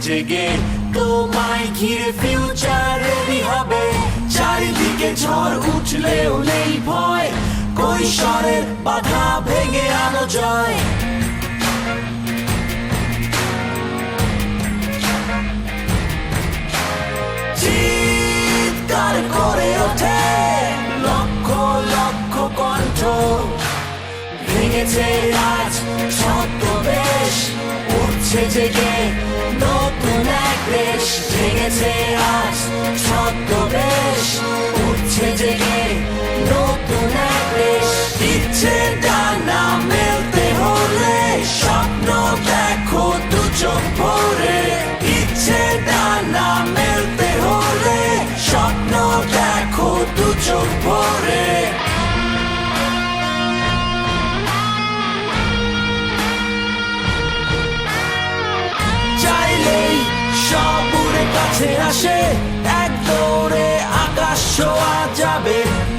জেগে। তোমায় ঘিরে ফিউচার রেডি হবে। চারিদিকে ঝড় উঠলেও নেই ভয়। কৈশোরের বাধা ভেঙে আনো জয়। চিৎকার করে ওঠে লক্ষ লক্ষ কণ্ঠ। ভেঙেছে আজ ছদ্মবেশ উঠছে জেগে। ভেঙেছে আজ ছদ্মবেশ, উঠছে জেগে নতুন এক দেশ। ইচ্ছে ডানা মেলতে হলে, স্বপ্ন দেখো দু চোখ ভরে। ইচ্ছে ডানা মেলতে হলে, স্বপ্ন দেখো দু চোখ কাছে আসে এক দৌড়ে আকাশ ছোঁয়া যাবে।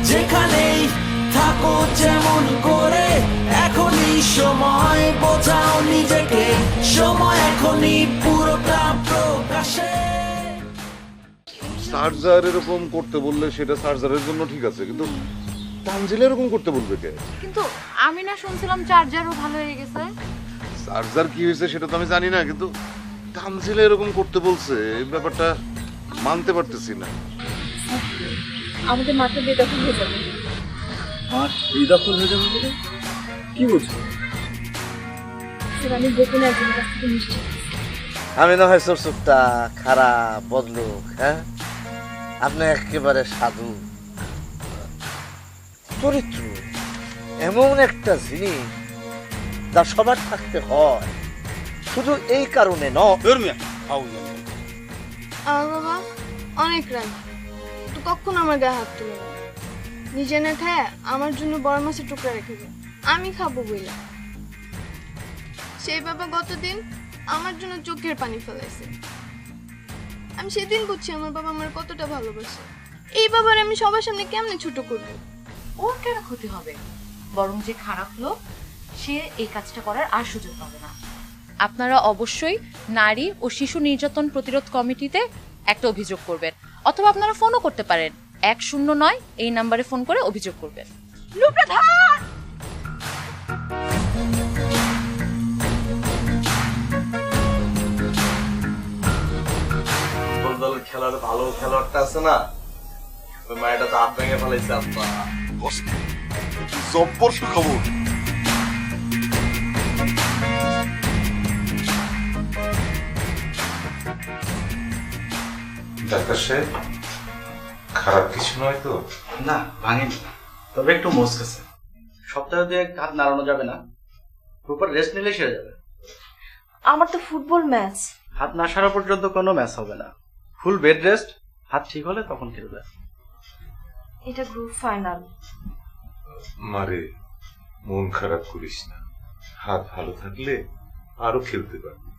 যেখানেই থাকো যেমন করে এখনই সময় বোঝাও নিজেকে। সময় এখনই পুরোটা প্রকাশে। সার্জার এরকম করতে বললে সেটা সার্জারের জন্য ঠিক আছে কিন্তু তানজিল এরকম করতে বলবে কে? কিন্তু আমি না শুনছিলাম চার্জারও ভালো হয়ে গেছে। সার্জার কি হয়েছে সেটা তো আমি জানি না কিন্তু তানজিল এরকম করতে বলছে এই ব্যাপারটা মানতে পারতেছি না। আমাদের মাঠে বেদখল হয়ে যাবে। মাঠ বেদখল হয়ে যাবে বলে কি বলছো? স্যার আমি গোপনে একজনের কাছ থেকে মিষ্টি আমি না হয় চুপটা খারাপ বদলুক হ্যাঁ? আপনি একেবারে সাধু। চরিত্র এমন একটা জিনিস যা সবার থাকতে হয়। শুধু এই কারণে ন আমার বাবা অনেক রাগ। তো কখন আমার গায়ে হাত তুলে না নিজে না খায় আমার জন্য বড় মাছের টুকরা রেখে দেয় আমি খাব বইলা। সেই বাবা গতদিন আমার জন্য চোখের পানি ফেলাইছে। আমি সেদিন বুঝছি আমার বাবা আমার কতটা ভালোবাসে। এই বাবার আমি সবার সামনে কেমনে ছোট করব? ওর কেন ক্ষতি হবে? বরং যে খারাপ লোক সে এই কাজটা করার আর সুযোগ পাবে না। আপনারা অবশ্যই নারী ও শিশু নির্যাতন প্রতিরোধ কমিটিতে একটা অভিযোগ করবেন অথবা আপনারা ফোনও করতে পারেন। এক শূন্য নয় এই নাম্বারে ফোন করে অভিযোগ করবেন। খেলার ভালো খেলোয়াড়টা আছে না? ওই মায়েটা তো হাত ভেঙে ফেলাইছে আব্বা। জব্বর সুখবর। ডাক্তার সাহেব খারাপ কিছু নয় তো? না ভাঙেনি। তবে একটু মস্কেছে সপ্তাহে দুয়েক হাত নাড়ানো যাবে না। প্রপার রেস্ট নিলে সেরে যাবে। আমার তো ফুটবল ম্যাচ হাত না সারা পর্যন্ত কোনো ম্যাচ হবে না। ফুল বেড রেস্ট হাত ঠিক হলে তখন খেলবে। এটা গ্রুপ ফাইনাল মারে মন খারাপ করিস না। হাত ভালো থাকলে আরও খেলতে পারবি।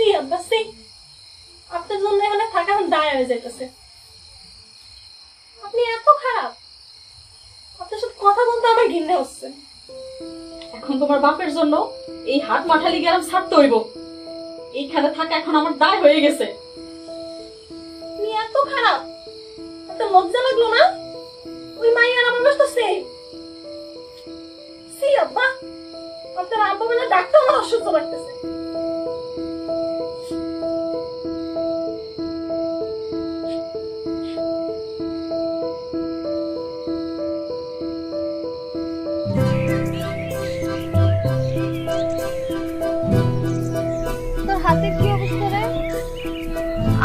সি আব্বা সি আপনার জন্য এখানে থাকা এখন দায় হয়ে যাইতেছে। আপনি এত খারাপ। আপনার সাথে কথা বলতে আমার ঘৃণা হচ্ছে। এখন তোমার বাপের জন্য এই হাট মাঠালি গেলাম ছাড়তে হইব। এইখানে থাকা এখন আমার দায় হয়ে গেছে। আপনি এত খারাপ। আপনার লজ্জা লাগল না? ওই মাইয়ার আমার কাছে সেম সি আব্বা, আপনার আব্বা বলে ডাক্তার আমার অসহ্য লাগতেছে।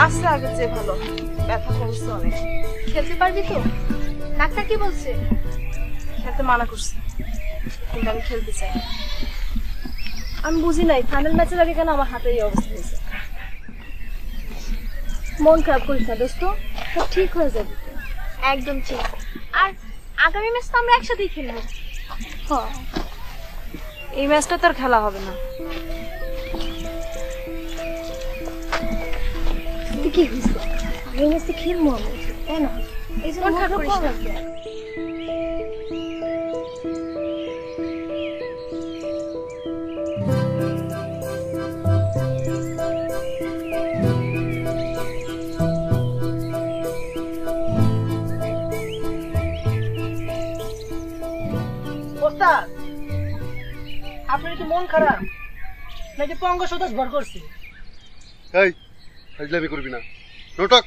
আছে আগে যে ভালো। ব্যথা কমছে অনেক। খেলতে পারবি তো? ডাক্তার কি বলছে? খেলতে মানা করছে। কিন্তু আমি খেলতে চাই আমি বুঝি নাই ফাইনাল ম্যাচের আগে কেন আমার হাতে এই অবস্থা হয়েছে? মন খারাপ করিস না, দোস্ত। সব ঠিক হয়ে যাবে। একদম ঠিক। আর আগামী ম্যাচ তো আমরা একসাথেই খেলব। হ্যাঁ এই ম্যাচটা তো আর খেলা হবে না। কি হয়েছে ক্ষীর মন তাই না? এই জন্য খারাপ কি মন খারাপ নাকি পঙ্গ সদস্য ভর করছে? ফাজলামি করবি না। নোটক।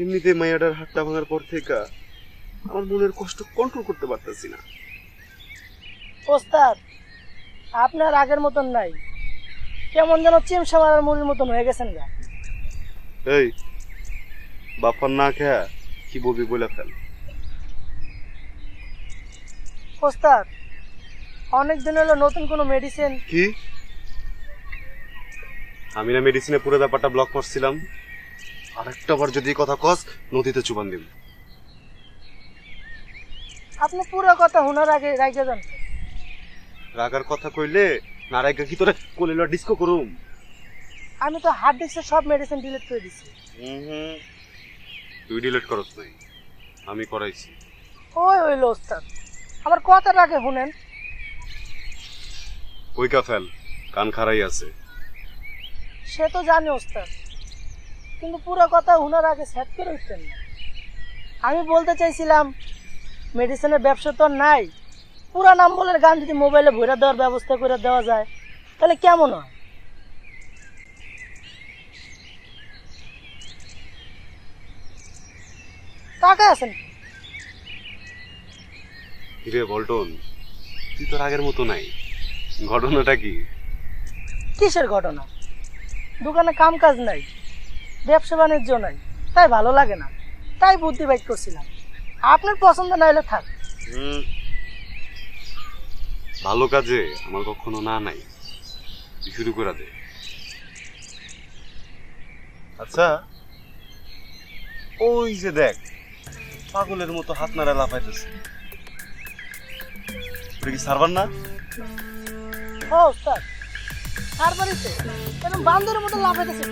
এমনিতে মায়াটার হাতটা ভাঙার পর থেকে আমার মনের কষ্ট কন্ট্রোল করতে পারতেছি না। ওস্তাদ আপনার আগের মতন নাই। কেমন যেন চিমসা মারার মুড়ির মতন হয়ে গেছেন গা। এই বাপার না খেয়া কি বলবি বলে ফেল। ওস্তাদ অনেক দিন হলো নতুন কোনো মেডিসিন কি? আমি না মেডিসিনে পুরো ব্যাপারটা ব্লক করছিলাম। আরেকটা বার যদি কথা কস নদীতে চুবান দিব। আপনি পুরো কথা শোনার আগে রাইখে যান। রাগার কথা কইলে না কি তোরে কোলে ডিস্কো করুম? আমি তো হার্ড ডিস্কের সব মেডিসিন ডিলিট করে দিছি। হুম তুই ডিলিট করস নাই। আমি করাইছি। ওই হইল ওস্তাদ। আমার কথার আগে শুনেন কইকা ফেল কান খারাই আছে। সে তো জানে ওস্তাদ। কিন্তু পুরো কথা শোনার আগে সেট করে উঠতেন না। আমি বলতে চাইছিলাম মেডিসিনের ব্যবসা তো আর নাই। পুরা নাম বলে গান যদি মোবাইলে ভরে দেওয়ার ব্যবস্থা করে দেওয়া যায় তাহলে কেমন হয়? টাকা আছেন? বল্টন তুই তোর আগের মতো নাই। ঘটনাটা কি? কিসের ঘটনা? দোকানে কাম কাজ নাই ব্যবসা বাণিজ্য নাই তাই ভালো লাগে না তাই বুদ্ধি বাইক করছিলাম। আপনার পছন্দ না হলে থাক। ভালো কাজে আমার কখনো না নাই শুরু করা দে। আচ্ছা ওই যে দেখ পাগলের মতো হাত নাড়া লাফাইতেছে। কি সার্ভার না? ও ওস্তাদ। বান্দরের মতো লাফাইতেছে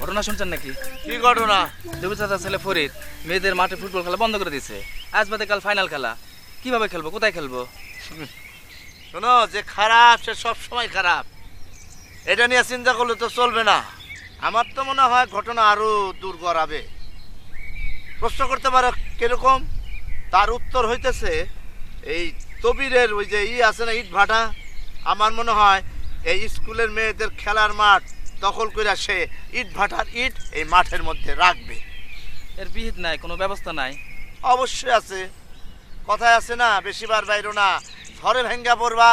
ঘটনা শুনছেন নাকি? কি ঘটনা? দেবী চাচা ছেলে ফরিদ মেয়েদের মাঠে ফুটবল খেলা বন্ধ করে দিয়েছে। আজ বাদে কাল ফাইনাল খেলা। কীভাবে খেলব? কোথায় খেলব? শোনো যে খারাপ সে সব সময় খারাপ। এটা নিয়ে চিন্তা করলে তো চলবে না। আমার তো মনে হয় ঘটনা আরও দূর করাবে প্রশ্ন করতে পারো কীরকম? তার উত্তর হইতেছে এই তবিরের ওই যে ই আছে না ইট ভাটা আমার মনে হয় এই স্কুলের মেয়েদের খেলার মাঠ দখল করে সে ইট ভাটার ইট এই মাঠের মধ্যে রাখবে। এর বিহিত নাই কোনো ব্যবস্থা নাই। অবশ্যই আছে। কথায় আছে না বেশিবার বাইরো না। ঝড়ে ভেঙ্গা পড়বা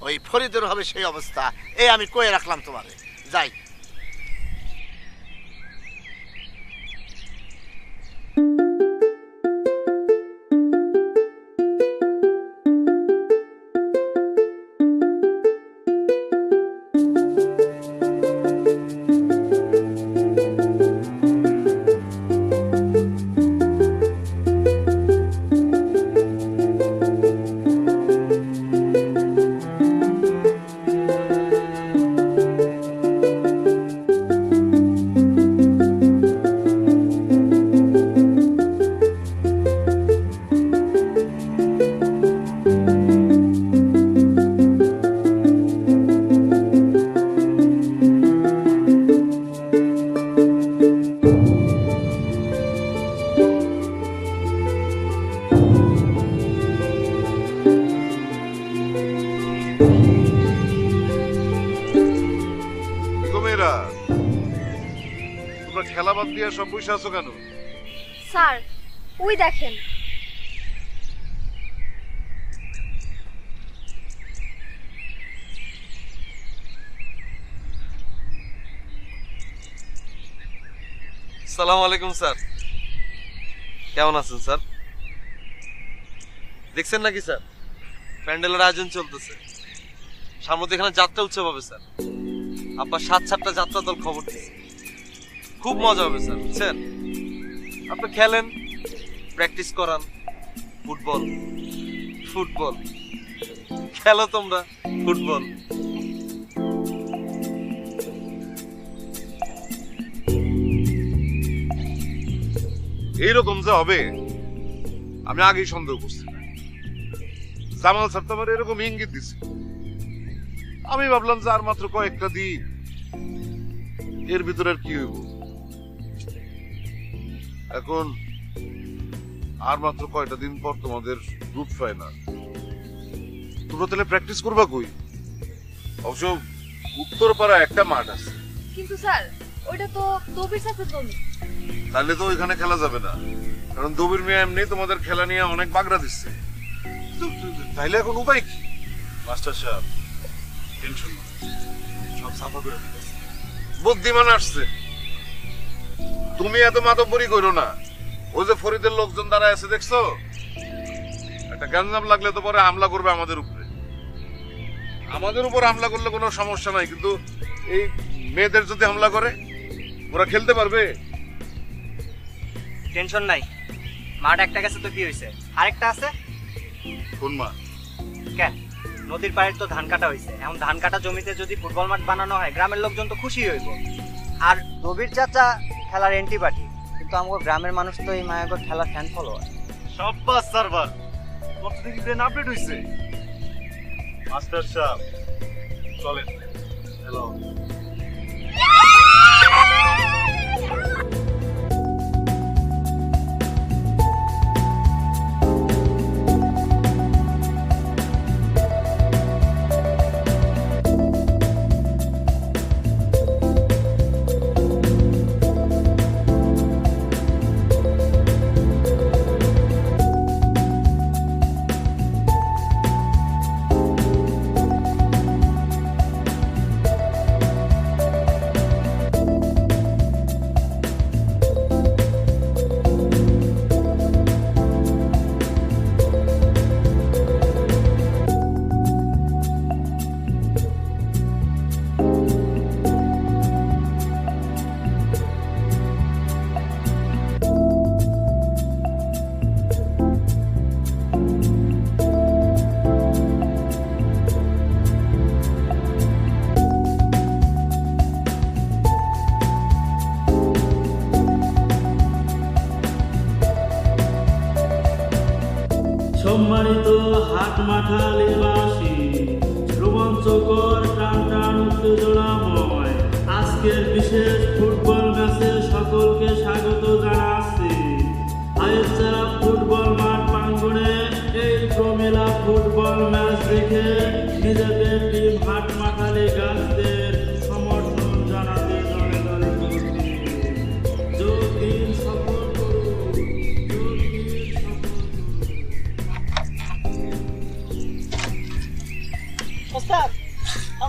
ওই ফরিদের হবে সেই অবস্থা। এই আমি কয়ে রাখলাম তোমারে। যাই। বসে আছো কেন? স্যার ওই দেখেন। সালাম আলাইকুম স্যার। কেমন আছেন স্যার? দেখছেন নাকি স্যার? প্যান্ডেলের আয়োজন চলতেছে। সামনে এখানে যাত্রা উৎসব হবে স্যার। আব্বা সাত সাতটা যাত্রা দল খবর দিচ্ছে খুব মজা হবে, স্যার। বুঝছেন আপনি খেলেন, প্র্যাকটিস করান, ফুটবল ফুটবল। খেলো তোমরা, ফুটবল। এইরকম যে হবে, আমি আগেই সন্দেহ করছি। জামাল স্যার তোমার এরকম ইঙ্গিত দিছে। আমি ভাবলাম যে আর মাত্র কয়েকটা দিন, এর ভিতরে আর কি হইব? এখন আর মাত্র কয়টা দিন পর তোমাদের গ্রুপ ফাইনাল তোমরা তাহলে প্র্যাকটিস করবা কই? অবশ্য উত্তরপাড়া একটা মাঠ আছে। কিন্তু স্যার ওইটা তো দবির সাথে জমি। তাহলে তো ওইখানে খেলা যাবে না। কারণ দবির মিয়া এমনি তোমাদের খেলা নিয়ে অনেক বাগড়া দিচ্ছে। তাইলে এখন উপায় কি? মাস্টার সাহেব টেনশন সব সাফা করে দিতেছি। বুদ্ধিমান আসছে। তুমি এত মাতব্বরি করো না। ওই যে ফরিদের লোকজন দ্বারা আছে দেখছ? একটা গ্যাঞ্জাম লাগলে তো পরে হামলা করবে আমাদের উপরে। আমাদের উপর হামলা করলে কোনো সমস্যা নাই কিন্তু এই মেয়েদের যদি হামলা করে ওরা খেলতে পারবে? টেনশন নাই। মাঠ একটা গেছে তো কি হয়েছে? আরেকটা আছে? কোন মা কেন? নদীর পাড়ের তো ধান কাটা হয়েছে। এখন ধান কাটা জমিতে যদি ফুটবল মাঠ বানানো হয় গ্রামের লোকজন তো খুশি হইব। আর রবির চাচা খেলার এন্ট্রি পার্টি কিন্তু আমার গ্রামের মানুষ তো এই মায়াগর খেলার ফ্যান ফলোয়ার সাব্বাস সার্ভার প্রত্যেক দিন আপডেট হইছে? মাস্টার সাহেব, চলেন হ্যালো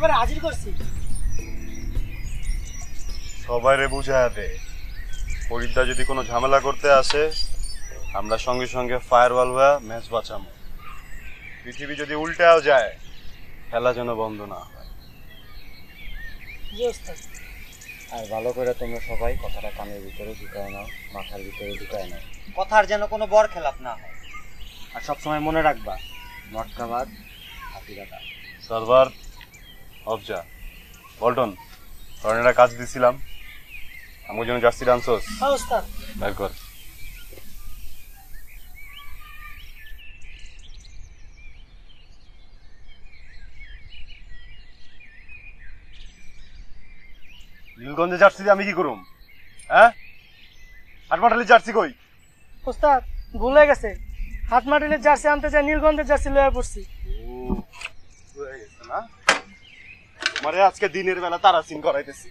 আমরা হাজির করছি। সবাইরে বুঝায় দে। ফরিদা যদি কোনো ঝামেলা করতে আসে আমরা সঙ্গে সঙ্গে ফায়ারওয়াল হয়ে ম্যাচ বাঁচাবো পৃথিবী যদি উল্টাও যায় খেলা যেন বন্ধ না হয়। আর ভালো করে তোমরা সবাই কথাটা কানের ভিতরে ঢুকায় নাও মাথার ভিতরে ঢুকায় নাও। কথার যেন কোনো বর খেলাপ না হয়। আর সবসময় মনে রাখবা মটকাবাদ হাতিরাটা সার্ভার অবজা বল্টন একটা কাজ দিছিলাম। আমার জন্য জার্সি ডান্সোস হ্যাঁ ওস্তাদ। বের কর। নীলগঞ্জে জার্সি দিয়ে আমি কি করুম? হ্যাঁ? হাটমাটালি জার্সি কই? ওস্তাদ ভুল হয়ে গেছে। হাট মাটিনের জার্সি আনতে চাই নীলগঞ্জের জার্সি লয়ে পড়ছি। গেছে না? মারে আজকে দিনের বেলা তারা সিন করাইতেছি।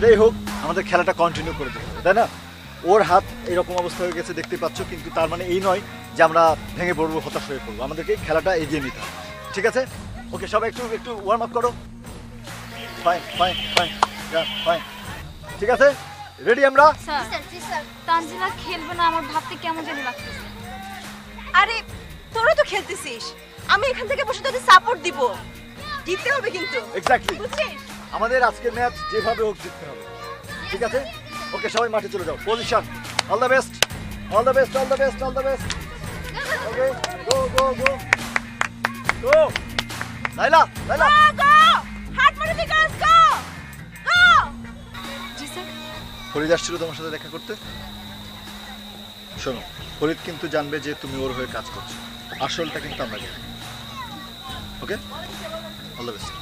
যেটাই হোক আমাদের খেলাটা কন্টিনিউ করে দিতে হবে তাই না? ওর হাত এরকম অবস্থা হয়ে গেছে দেখতে পাচ্ছ কিন্তু তার মানে এই নয় যে আমরা ভেঙে পড়ব হতাশ হয়ে পড়ব। আমাদেরকে খেলাটা এগিয়ে নিতে হবে ঠিক আছে? ওকে সবাই একটু একটু ওয়ার্ম আপ করো। ফাইন ফাইন ফাইন ফাইন ঠিক আছে? রেডি আমরা? স্যার তানজিলা খেলবে না আমার ভাবতে কেমন জানি লাগতেছে। আরে তোরা তো খেলতেছিস। আমি এখান থেকে বসে তোদের সাপোর্ট দিব। জিততে হবে কিন্তু। এক্স্যাক্টলি বুঝছিস? আমাদের আজকের ম্যাচ যেভাবে হোক জিততে হবে। ঠিক আছে? ওকে সবাই মাঠে চলে যাও। Position all the best all the best all the best all the best okay go go go go Laila Laila go হাত মারে দিকে গো গো জি স্যার ফরিদ আসছিল তোমার সাথে দেখা করতে? শোনো ফরিদ কিন্তু জানবে যে তুমি ওর হয়ে কাজ করছ। আসলটা কিন্তু আমরা জানি। ওকে অল দ্য বেস্ট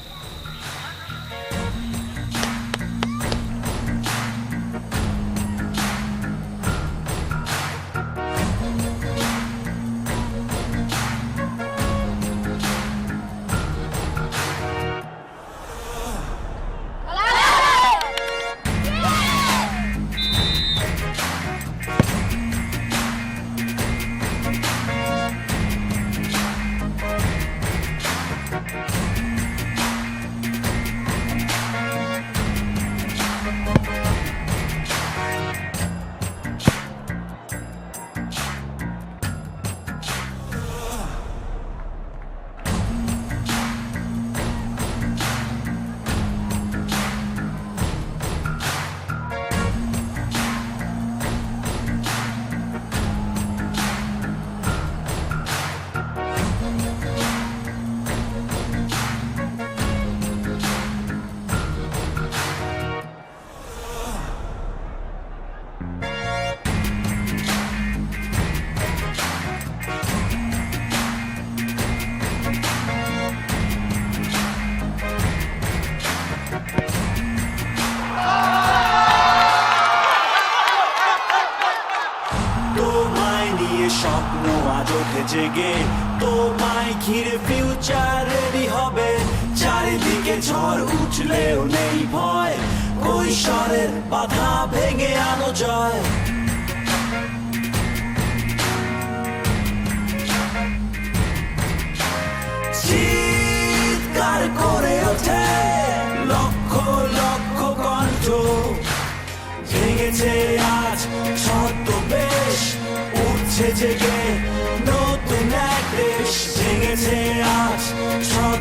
দিকে ঝড় উঠলেও নেই ভয়, কৈশোরের বাধা ভেঙে আলো জয়। চিৎকার করে ওঠে লক্ষ লক্ষ কণ্ঠ। ভেঙেছে আজ ছদ্ম বেশ উঠছে জেগে নতুন এক দেশ। ভেঙেছে আজ ছদ্ম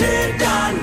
Michigan.